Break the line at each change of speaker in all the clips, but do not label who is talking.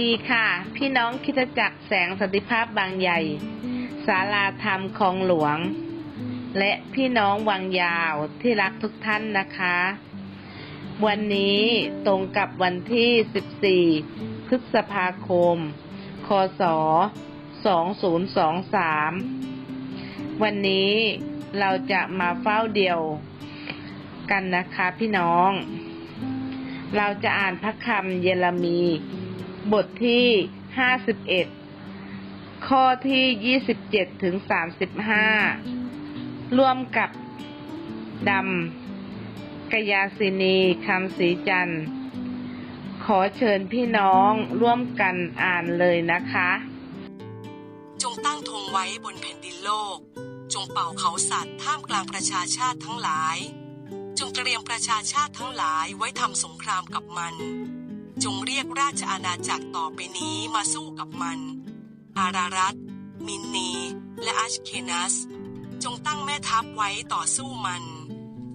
ดีค่ะ พี่น้องคิดจักแสงสันติภาพบางใหญ่ศาลาธรรมคลองหลวง และพี่น้องวังยาวที่รักทุกท่านนะคะ วันนี้ตรงกับวันที่ 14 พฤษภาคม คศ 2023 วันนี้เราจะมาเฝ้าเดียวกันนะคะพี่น้อง เราจะอ่านพระคำเยเรมี บทที่51ข้อที่27ถึง35ร่วมกับดำกยาสินีคำศรีจันทร์ ขอเชิญพี่น้องร่วมกันอ่านเลยนะคะ
จงตั้งธงไว้บนแผ่นดินโลก จงเป่าเขาสัตว์ท่ามกลางประชาชาติทั้งหลาย จงเตรียมประชาชาติทั้งหลายไว้ทำสงครามกับมัน จงเรียกราชอาณาจักรต่อไปนี้มาสู้กับมัน อารารัตมินนี และอัชเคนัส จงตั้งแม่ทัพไว้ต่อสู้มัน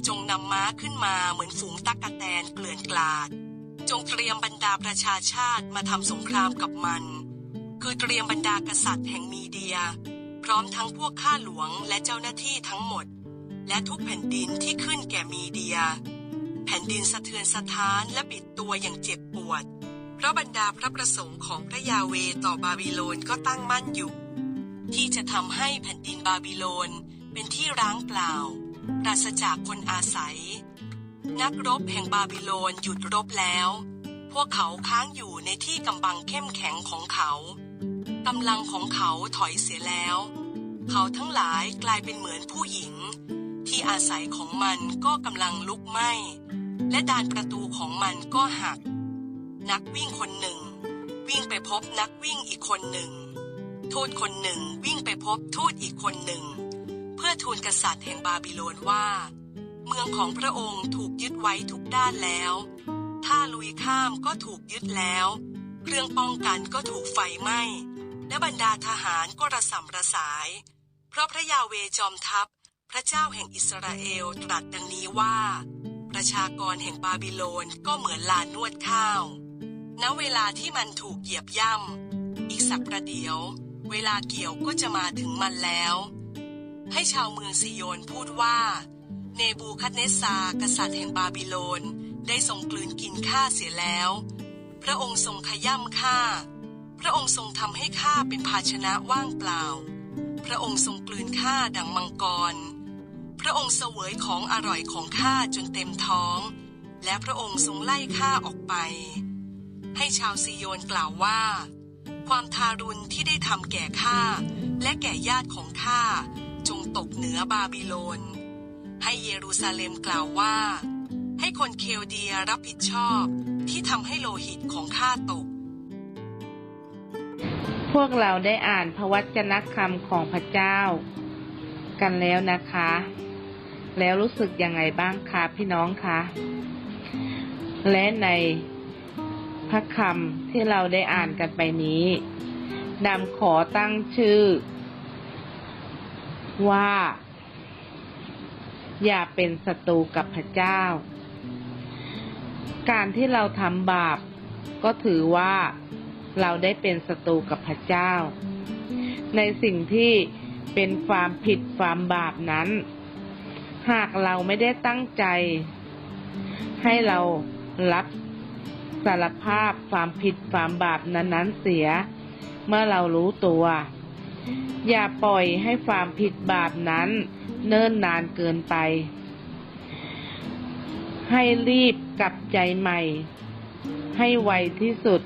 จงนำม้าขึ้นมาเหมือนฝูงตักกะแตนเกลื่อนกลาด จงเตรียมบรรดาประชาชาติมาทำสงครามกับมัน คือเตรียมบรรดากษัตริย์แห่งมีเดีย พร้อมทั้งพวกข้าหลวงและเจ้าหน้าที่ทั้งหมด และทุกแผ่นดินที่ขึ้นแก่มีเดีย แผ่นดินสะเทือนสะท้านและบิดตัวอย่างเจ็บปวด เพราะบรรดาพระประสงค์ของพระยาเวต่อบาบิโลนก็ตั้งมั่นอยู่ ที่จะทำให้แผ่นดินบาบิโลนเป็นที่ร้างเปล่า ปราศจากคนอาศัย นักรบแห่งบาบิโลนหยุดรบแล้ว พวกเขาค้างอยู่ในที่กำบังเข้มแข็งของเขากำลังของเขาถอยเสียแล้ว เขาทั้งหลายกลายเป็นเหมือนผู้หญิง ที่อาศัยของมันก็กำลังลุกไหม้ และดานประตูของมันก็หัก นักวิ่งคนหนึ่ง วิ่งไปพบนักวิ่งอีกคนหนึ่ง ทูตคนหนึ่งวิ่งไปพบทูตอีกคนหนึ่ง เพื่อทูลกษัตริย์แห่งบาบิโลนว่า เมืองของพระองค์ถูกยึดไว้ทุกด้านแล้ว ถ้าลุยข้ามก็ถูกยึดแล้ว เครื่องป้องกันก็ถูกไฟไหม้ และบรรดาทหารก็ระสำระสาย เพราะพระยาเวจอมทัพ พระเจ้าแห่งอิสราเอลตรัสดังนี้ว่า ประชากรแห่งบาบิโลนก็เหมือนลานนวดข้าว ณ เวลาที่มันถูกเหยียบย่ำ อีกสักประเดี๋ยว เวลาเกี่ยวก็จะมาถึงมันแล้ว ให้ชาวเมืองซิโยนพูดว่า เนบูคัดเนสซากษัตริย์แห่งบาบิโลนได้ทรงกลืนกินข้าเสียแล้ว พระองค์ทรงขย่ำข้า พระองค์ทรงทำให้ข้าเป็นภาชนะว่างเปล่า พระองค์ทรงกลืนข้าดังมังกร พระองค์เสวยของอร่อยของข้าจนเต็มท้อง และพระองค์ทรงไล่ข้าออกไป ให้ชาวซีโยนกล่าวว่า ความทารุณที่ได้ทำแก่ข้าและแก่ญาติของข้าจงตกเหนือบาบิโลน ให้เยรูซาเล็มกล่าวว่า ให้คนเคลเดียรับผิดชอบที่ทำให้โลหิตของข้าตก
พวกเราได้อ่านพระวจนะคำของพระเจ้า กันแล้วนะคะ แล้วรู้สึกยังไงบ้างคะพี่น้องคะและในพระคำที่เราได้อ่านกันไปนี้นำขอตั้งชื่อ ว่า อย่าเป็นศัตรูกับพระเจ้า การที่เราทำบาป ก็ถือว่าเราได้เป็นศัตรูกับพระเจ้า ในสิ่งที่เป็นความผิดความบาปนั้น หากเราไม่ได้ตั้งใจ ให้เรารับสารภาพความผิดความบาปนั้นๆเสีย เมื่อเรารู้ตัว อย่าปล่อยให้ความผิดบาปนั้น เนิ่นนานเกินไป ให้รีบกลับใจใหม่ ให้ไวที่สุด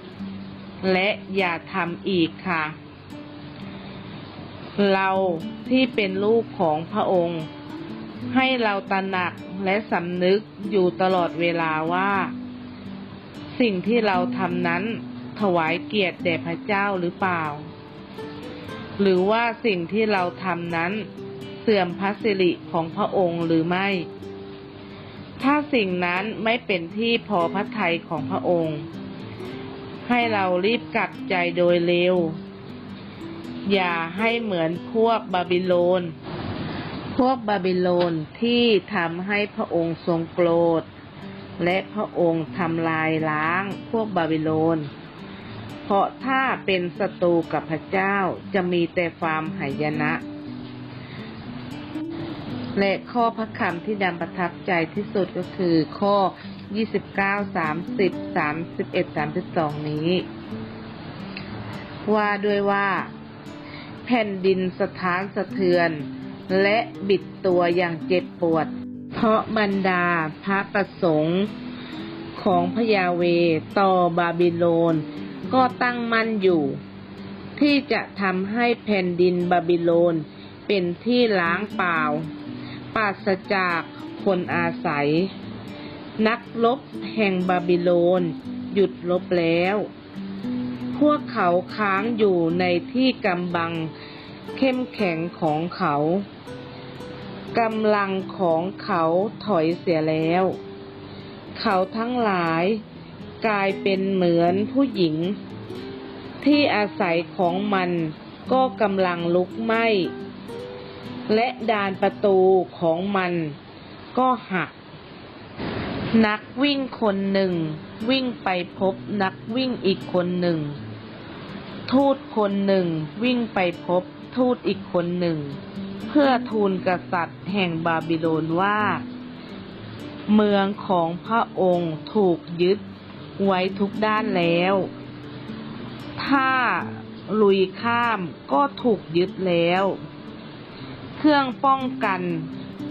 และอย่าทำอีกค่ะ เราที่เป็นลูกของพระองค์ ให้เราตระหนักและสำนึกอยู่ตลอดเวลาว่า สิ่งที่เราทำนั้นถวายเกียรติแด่พระเจ้าหรือเปล่า หรือว่าสิ่งที่เราทำนั้น เสื่อมพระสิริของพระองค์หรือไม่ ถ้าสิ่งนั้นไม่เป็นที่พอพระทัยของพระองค์ ให้เรารีบกลับใจโดยเร็ว อย่าให้เหมือนพวกบาบิโลน พวกบาบิโลนที่ทำให้พระองค์ทรงโกรธ และพระองค์ทำลายล้างพวกบาบิโลน เพราะถ้าเป็นศัตรูกับพระเจ้าจะมีแต่ความหายนะ และข้อพระคำที่ดำประทับใจที่สุดก็คือข้อ 29 30 31 32 นี้ ว่าด้วยว่า แผ่นดินสถานสะเทือน และบิดตัวอย่างเจ็บปวด เพราะบรรดาพระประสงค์ของพยาเวต่อบาบิโลน ก็ตั้งมั่นอยู่ ที่จะทำให้แผ่นดินบาบิโลนเป็นที่ล้างเปล่า ปราศจากคนอาศัย นักรบแห่งบาบิโลน หยุดรบแล้ว พวกเขาค้างอยู่ในที่กำบังเข้มแข็งของเขา กำลังของเขาถอยเสียแล้ว เขาทั้งหลายกลายเป็นเหมือนผู้หญิง ที่อาศัยของมันก็กำลังลุกไหม้ และดานประตูของมันก็หัก นักวิ่งคนหนึ่ง วิ่งไปพบนักวิ่งอีกคนหนึ่ง ทูตคนหนึ่งวิ่งไปพบทูตอีกคนหนึ่ง เพื่อทูลกษัตริย์แห่งบาบิโลนว่า เมืองของพระองค์ถูกยึดไว้ทุกด้านแล้ว ถ้าลุยข้ามก็ถูกยึดแล้ว เครื่องป้องกัน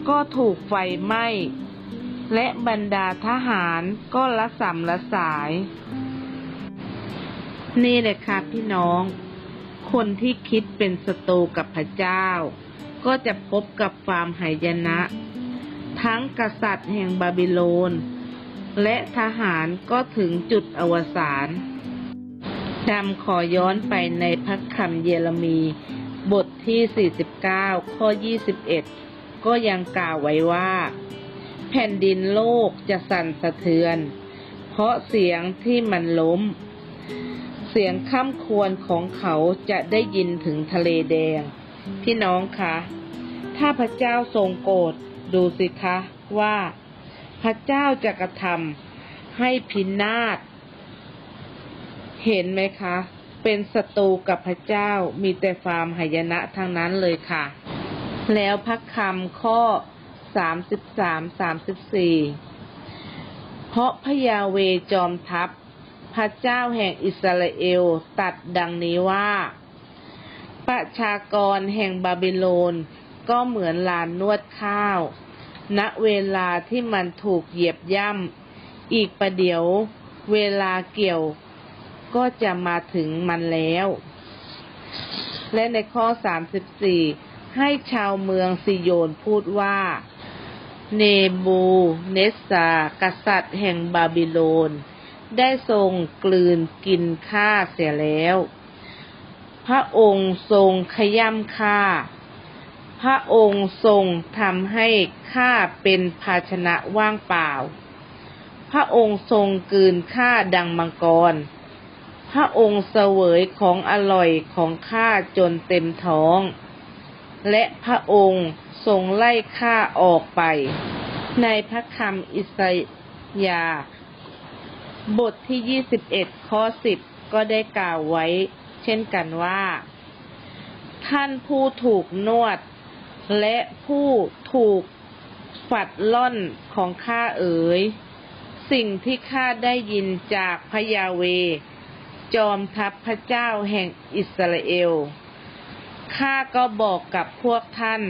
ก็ถูกไฟไหม้ และบรรดาทหารก็ละสำละสาย นี่เลยค่ะพี่น้อง คนที่คิดเป็นศัตรูกับพระเจ้า ก็จะพบกับความหายนะ ทั้งกษัตริย์แห่งบาบิโลน และทหารก็ถึงจุดอวสานดำขอย้อนไปในพระคำเยเรมี บทที่ 49 ข้อ 21 ก็ยังกล่าวไว้ว่า แผ่นดินโลกจะสั่นสะเทือน เพราะเสียงที่มันล้ม เสียงข้ามควรของเขาจะได้ยินถึงทะเลแดง พี่น้องคะถ้าพระเจ้าทรงโกรธดูสิคะว่า พระเจ้าจะกระทำให้พินาศเห็นไหมคะ เป็นศัตรูกับพระเจ้ามีแต่ความหายนะทางนั้นเลยค่ะ แล้วพระคำข้อ33 34เพราะพระยาเวจอมทัพ พระเจ้าแห่งอิสราเอลตัดดังนี้ว่า ประชากรแห่งบาบิโลน ก็เหมือนลานนวดข้าว ณเวลาที่มันถูกเหยียบย่ำอีกประเดี๋ยวเวลาเกี่ยวก็จะมาถึงมันแล้ว และในข้อ 34 ให้ชาวเมืองซิโยนพูดว่า เนบูเนสซากษัตริย์แห่งบาบิโลน ได้ทรงกลืนกินข้าเสียแล้ว พระองค์ทรงขย่ำข้า พระองค์ทรงทำให้ข้าเป็นภาชนะว่างเปล่า พระองค์ทรงกลืนข้าดังมังกร พระองค์เสวยของอร่อยของข้าจนเต็มท้อง และพระองค์ทรงไล่ข้าออกไป ในพระคำอิสยาห์บทที่ 21 ข้อ 10 ก็ได้กล่าวไว้ เช่นกันว่า ท่านผู้ถูกนวด และผู้ถูกฝัดล่อนของข้าเอ๋ย สิ่งที่ข้าได้ยินจากพระยาเว จอมทัพพระเจ้าแห่งอิสราเอลข้าก็บอกกับพวกท่าน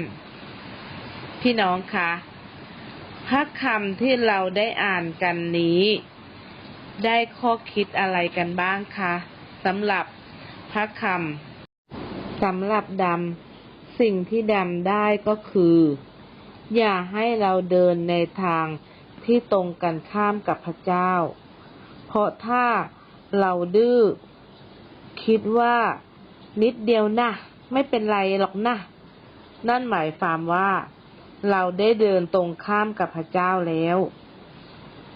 พี่น้องคะพระคำที่เราได้อ่านกันนี้ ได้ข้อคิดอะไรกันบ้างคะสำหรับ ระคำสำหรับดำสิ่งที่ดำได้ก็คือ อย่าให้เราเดินในทางที่ตรงกันข้ามกับพระเจ้า เพราะถ้าเราดื้อคิดว่านิดเดียวนะไม่เป็นไรหรอกนะนั่นหมายความว่า เราได้เดินตรงข้ามกับพระเจ้าแล้ว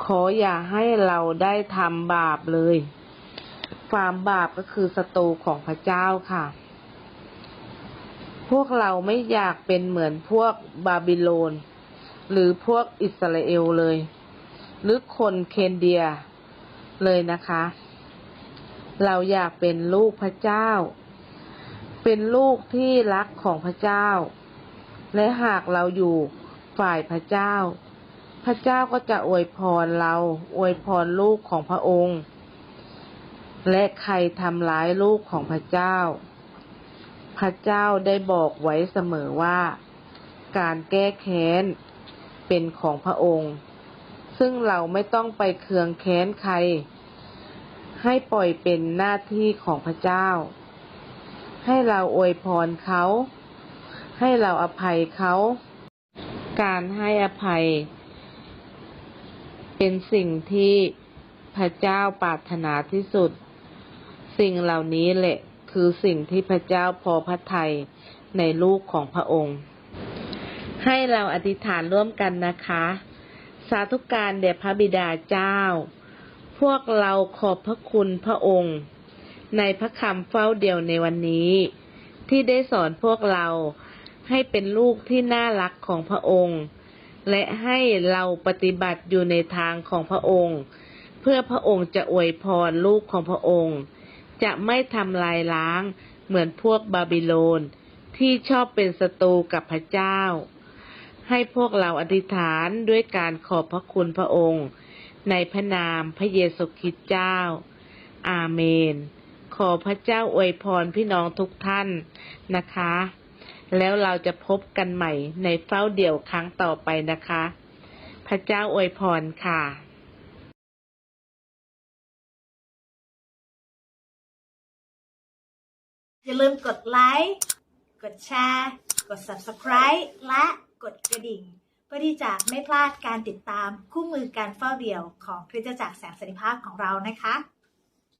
ขออย่าให้เราได้ทำบาปเลย ความบาปก็คือศัตรูของพระเจ้าค่ะ พวกเราไม่อยากเป็นเหมือนพวกบาบิโลน หรือพวกอิสราเอลเลย หรือคนเคนเดียเลยนะคะ เราอยากเป็นลูกพระเจ้า เป็นลูกที่รักของพระเจ้า และหากเราอยู่ฝ่ายพระเจ้า พระเจ้าก็จะอวยพรเรา อวยพรลูกของพระองค์ และใครทำร้ายลูกของพระเจ้า พระเจ้าได้บอกไว้เสมอว่า การแก้แค้นเป็นของพระองค์ ซึ่งเราไม่ต้องไปเคืองแค้นใคร ให้ปล่อยเป็นหน้าที่ของพระเจ้า ให้เราอวยพรเขา ให้เราอภัยเขา การให้อภัย เป็นสิ่งที่พระเจ้าปรารถนาที่สุด สิ่งเหล่านี้แหละคือสิ่งที่พระเจ้าพอพระทัยในลูกของพระองค์ ให้เราอธิษฐานร่วมกันนะคะ สาธุการแด่พระบิดาเจ้า พวกเราขอบพระคุณพระองค์ ในพระคำเฝ้าเดียวในวันนี้ ที่ได้สอนพวกเราให้เป็นลูกที่น่ารักของพระองค์ และให้เราปฏิบัติอยู่ในทางของพระองค์ เพื่อพระองค์จะอวยพรลูกของพระองค์ จะไม่ทำลายล้าง เหมือนพวกบาบิโลน ที่ชอบเป็นศัตรูกับพระเจ้า ให้พวกเราอธิษฐานด้วยการขอบพระคุณพระองค์ ในพระนามพระเยซูคริสต์เจ้า อาเมน ขอพระเจ้าอวยพรพี่น้องทุกท่านนะคะ แล้วเราจะพบกันใหม่ในเฝ้าเดี่ยวครั้งต่อไปนะคะ พระเจ้าอวยพรค่ะ
อย่าลืมกดไลค์กดแชร์กด subscribe และกดกระดิ่ง เพื่อที่จะไม่พลาดการติดตามคู่มือการเฝ้าเดี่ยวของคริสตจักรแสงสันติภาพของเรานะคะ